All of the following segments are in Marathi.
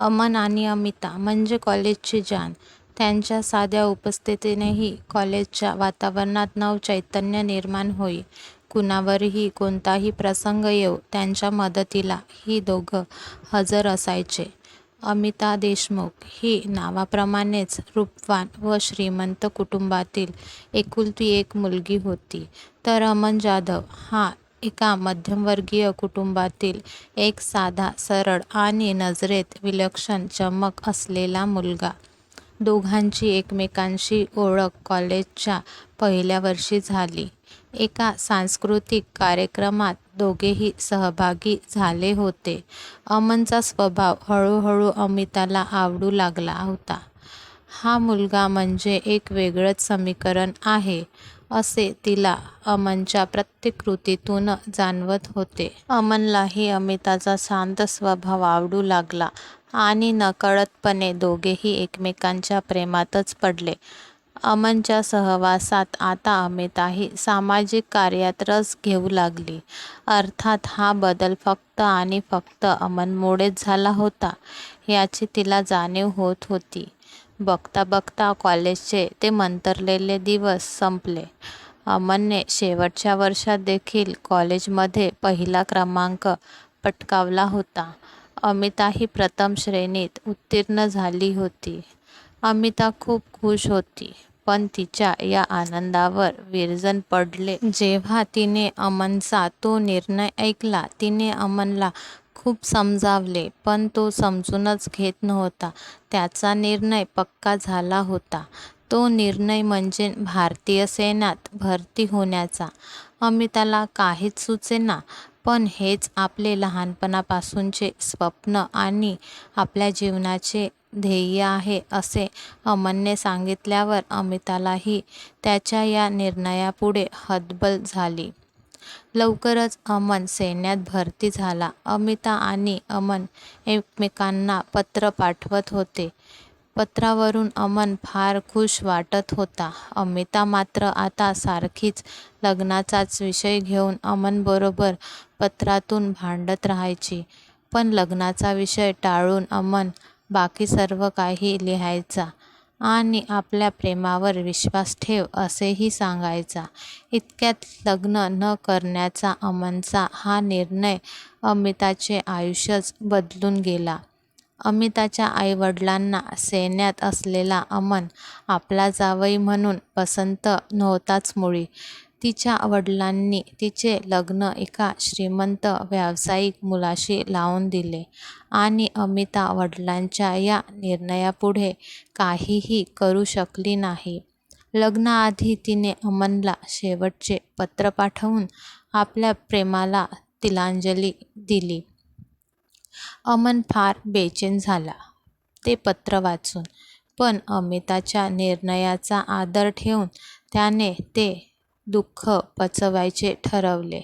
अमन आणि अमिता म्हणजे कॉलेजची जान. त्यांच्या साध्या उपस्थितीनेही कॉलेजच्या वातावरणात नवचैतन्य निर्माण होई. कुणावरही कोणताही प्रसंग येऊ त्यांच्या मदतीला ही दोघं हजर असायचे. अमिता देशमुख ही नावाप्रमाणेच रूपवान व श्रीमंत कुटुंबातील एकुलती एक मुलगी होती तर अमन जाधव हा एका मध्यमवर्गीय कुटुंबातील एक साधा, सरळ आणि नजरेत विलक्षण चमक असलेला मुलगा. दोघांची एकमेकांशी ओळख कॉलेजच्या पहिल्या वर्षी झाली. एका सांस्कृतिक कार्यक्रमात दोघेही सहभागी झाले होते. अमनचा स्वभाव हळूहळू अमिताला आवडू लागला होता. हा मुलगा म्हणजे एक वेगळंच समीकरण आहे असे तिला अमनच्या प्रत्येक कृतीतून जाणवत होते. अमनलाही अमिताचा शांत स्वभाव आवडू लागला आणि नकळतपणे दोघेही एकमेकांच्या प्रेमातच पडले. अमनच्या सहवासात आता अमिताही सामाजिक कार्यात रस घेऊ लागली. अर्थात हा बदल फक्त आणि फक्त अमनमुळेच झाला होता याची तिला जाणीव होत होती. बघता बघता कॉलेजचे ते मंतरलेले दिवस संपले. अमनने शेवटच्या वर्षात देखील कॉलेजमध्ये पहिला क्रमांक पटकावला होता. अमिताही प्रथम श्रेणीत उत्तीर्ण झाली होती. अमिता खूप खुश होती. पण तिच्या या आनंदावर विरजन पडले जेव्हा तिने अमनचा तो निर्णय ऐकला. तिने अमनला खूप समजावले पण तो समजूनच घेत नव्हता. त्याचा निर्णय पक्का झाला होता. तो निर्णय म्हणजे भारतीय सेनात भरती होण्याचा. अमिताला काहीच सुचेना. पण हेच आपले लहानपणापासूनचे स्वप्न आणि आपल्या जीवनाचे ध्येय आहे असे अमनने सांगितल्यावर अमितालाही त्याच्या या निर्णयापुढे हतबल झाली. लवकरच अमन सैन्यात भरती झाला. अमिता आणि अमन एकमेकांना पत्र पाठवत होते. पत्रावरून अमन फार खूष वाटत होता. अमिता मात्र आता सारखीच लग्नाचाच विषय घेऊन अमनबरोबर पत्रातून भांडत राहायची. पण लग्नाचा विषय टाळून अमन बाकी सर्व काही लिहायचा आणि आपल्या प्रेमावर विश्वास ठेव असेही सांगायचा. इतक्यात लग्न न करण्याचा अमनचा हा निर्णय अमिताचे आयुष्यच बदलून गेला. अमिताच्या आईवडिलांना सैन्यात असलेला अमन आपला जावई म्हणून पसंत नव्हताच मुळी. तिच्या वडिलांनी तिचे लग्न एका श्रीमंत व्यावसायिक मुलाशी लावून दिले आणि अमिता वडिलांच्या या निर्णयापुढे काहीही करू शकली नाही. लग्नाआधी तिने अमनला शेवटचे पत्र पाठवून आपल्या प्रेमाला तिलांजली दिली. अमन फार बेचैन झाला ते पत्र वाचून. पण अमिताच्या निर्णयाचा आदर ठेवून त्याने ते दुःख पचवायचे ठरवले.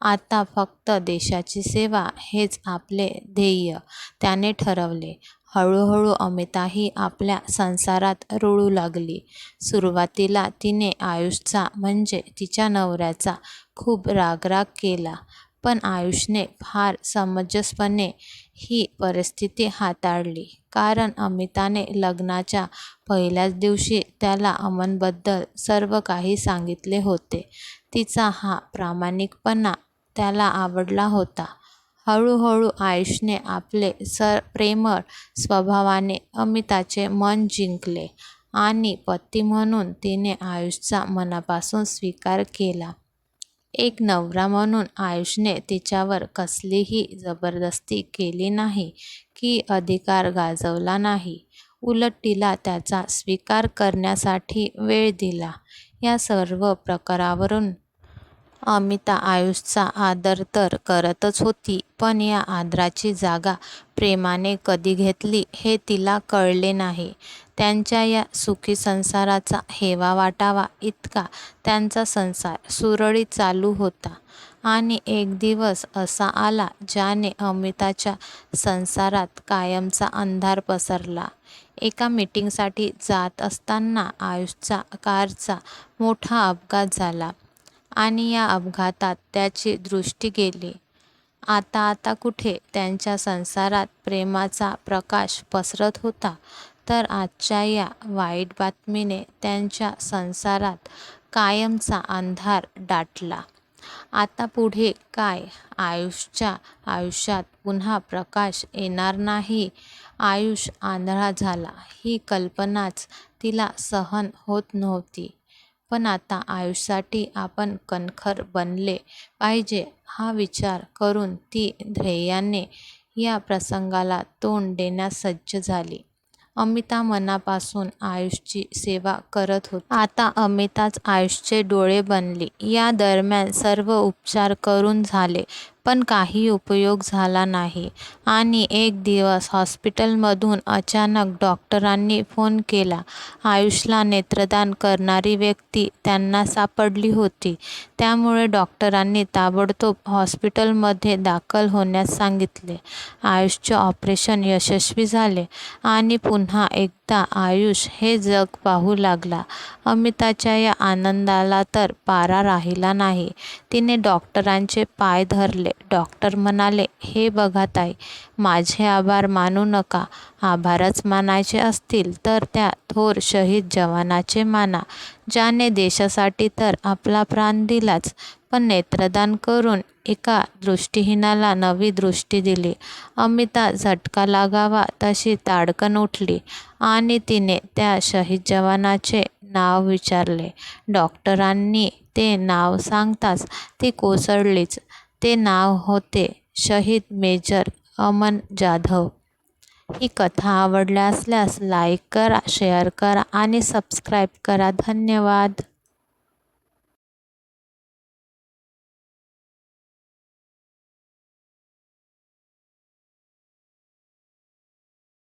आता फक्त देशाची सेवा हेच आपले ध्येय त्याने ठरवले. हळूहळू अमिताही आपल्या संसारात रुळू लागली. सुरुवातीला तिने आयुषचा म्हणजे तिच्या नवऱ्याचा खूप रागराग केला. पण आयुषने फार समंजसपणे ही परिस्थिती हाताळली. कारण अमिताने लग्नाच्या पहिल्याच दिवशी त्याला अमनबद्दल सर्व काही सांगितले होते. तिचा हा प्रामाणिकपणा त्याला आवडला होता. हळूहळू आयुषने आपले प्रेमळ स्वभावाने अमिताचे मन जिंकले आणि पती म्हणून तिने आयुषचा मनापासून स्वीकार केला. एक नवरा म्हणून आयुषने तिच्यावर कसलीही जबरदस्ती केली नाही की अधिकार गाजवला नाही. उलट तिला त्याचा स्वीकार करण्यासाठी वेळ दिला. या सर्व प्रकारावरून अमिता आयुषचा आदर तर करतच होती पण या आदराची जागा प्रेमाने कधी घेतली हे तिला कळले नाही. त्यांच्या या सुखी संसाराचा हेवा-वाटावा इतका त्यांचा संसार सुरळीत चालू होता. आणि एक दिवस असा आला ज्याने अमिताच्या संसारात कायमचा अंधार पसरला. एका मीटिंगसाठी जात असताना आयुषचा कारचा मोठा अपघात झाला आणि या अपघातात त्याची दृष्टी गेली. आता आता कुठे त्यांच्या संसारात प्रेमाचा प्रकाश पसरत होता? तर आजच्या या वाईट बातमीने त्यांच्या संसारात कायमचा अंधार दाटला. आता पुढे काय? आयुषच्या आयुष्यात पुन्हा प्रकाश येणार नाही. आयुष आंधळा झाला ही कल्पनाच तिला सहन होत नव्हती. पण आता आयुषसाठी आपण कणखर बनले पाहिजे हा विचार करून ती धैर्याने या प्रसंगाला तोंड देण्यास सज्ज झाली. अमिता मनापासून आयुषची सेवा करत होती. आता अमिताच आयुषचे डोळे बनली. या दरम्यान सर्व उपचार करून झाले पण काही उपयोग झाला नाही. आणि एक दिवस हॉस्पिटलमधून अचानक डॉक्टरांनी फोन केला. आयुषला नेत्रदान करणारी व्यक्ती त्यांना सापडली होती. त्यामुळे डॉक्टरांनी ताबडतोब हॉस्पिटलमध्ये दाखल होण्यास सांगितले. आयुषचे ऑपरेशन यशस्वी झाले आणि पुन्हा एक आता आयुष हे जग पाहू लागला. अमिताच्या या आनंदाला तर पारा राहिला नाही. तिने डॉक्टरांचे पाय धरले. डॉक्टर म्हणाले हे बघा ताई, माझे आभार मानू नका. आभारच मानायचे असतील तर त्या थोर शहीद जवानाचे माना, ज्याने देशासाठी तर आपला प्राण दिलाच पण नेत्रदान करून एका दृष्टिहीनाला नवी दृष्टी दिली. अमिता झटका लागावा तशी ताडकन उठली आणि तिने त्या शहीद जवानाचे नाव विचारले. डॉक्टरांनी ते नाव सांगताच ती कोसळलीच. ते नाव होते शहीद मेजर अमन जाधव. ही कथा आवडल्या असल्यास लाईक करा, शेअर करा आणि सबस्क्राईब करा. धन्यवाद.